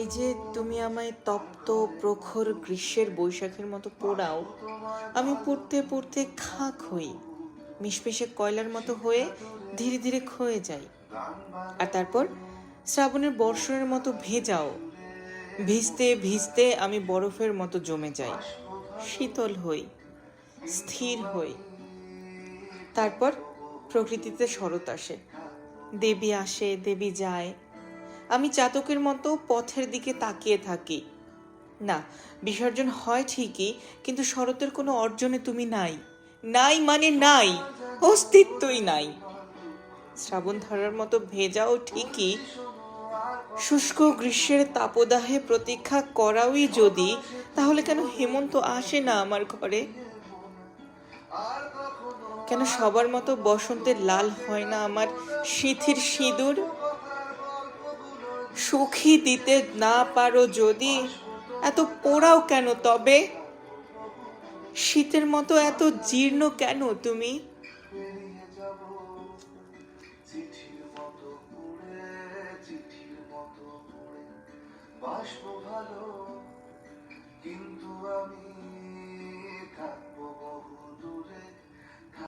এই যে তুমি আমায় তপ্ত প্রখর গ্রীষ্মের বৈশাখের মতো পোড়াও, আমি পড়তে পড়তে খাক হই, মিশমিশে কয়লার মতো হয়ে ধীরে ধীরে ক্ষয়ে যাই। আর তারপর শ্রাবণের বর্ষণের মতো ভেজাও, ভিজতে ভিজতে আমি বরফের মতো জমে যাই, শীতল হই, স্থির হই। তারপর প্রকৃতিতে শরৎ আসে, দেবী আসে, দেবী যায় আমি চাতকের মতো পথের দিকে তাকিয়ে থাকি। না, বিসর্জন হয় ঠিকই, কিন্তু শরতের কোনো অর্জনে তুমি নাই। নাই মানে নাই, অস্তিত্বই নাই। শ্রাবণ ধারার মতো ভেজাও ঠিকই, শুষ্ক গ্রীষ্মের তাপদাহে প্রতীক্ষা করাওই যদি, তাহলে কেন হেমন্ত আসে না আমার ঘরে? কেন সবার মতো বসন্তের লাল হয় না আমার সিথির সিঁদুর? সুখী দিতে না পারো যদি, এত পোড়াও কেন তবে? শীতের মতো এত জীর্ণ কেন তুমি? ভালো, কিন্তু আমি